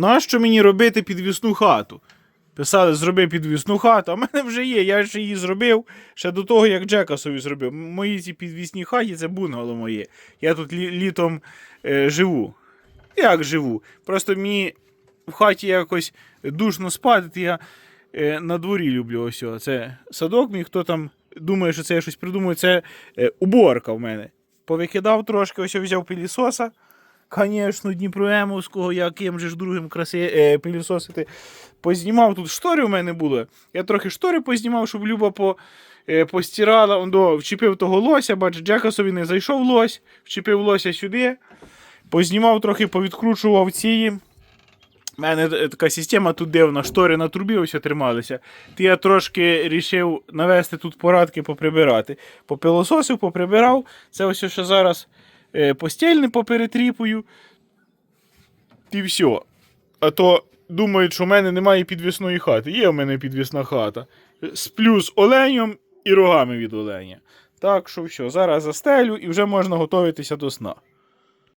нащо мені робити підвісну хату? Писали, зроби підвісну хату, а в мене вже є, я ж її зробив ще до того, як Джекасові зробив. Мої ці підвісні хаті це бунгало моє. Я тут лі- літом е, живу. Як живу? Просто мені в хаті якось душно спати, я е, на дворі люблю ось. о. Це садок мій, хто там думає, що це я щось придумаю, це е, уборка в мене. Повикидав трошки, ось взяв пилісоса. Звісно, Дніпроемовського, яким же ж другим краси е, пилісосити. Познімав тут штори у мене були. Я трохи штори познімав, щоб Люба по, е, постирала. Он до, вчепив того лося, бач, Джекасові не зайшов лось, вчепив лося сюди. Познімав трохи, повідкручував ці. У мене е, така система тут дивна, штори на трубі ось трималися. Ти я трошки рішив навести тут порадки поприбирати. Попилососив, поприбирав. Це ось ще зараз постільне поперетріпую. І все. А то думають, що в мене немає підвісної хати. Є в мене підвісна хата. Сплю з оленем і рогами від оленя. Так що все, зараз застелю і вже можна готуватися до сна.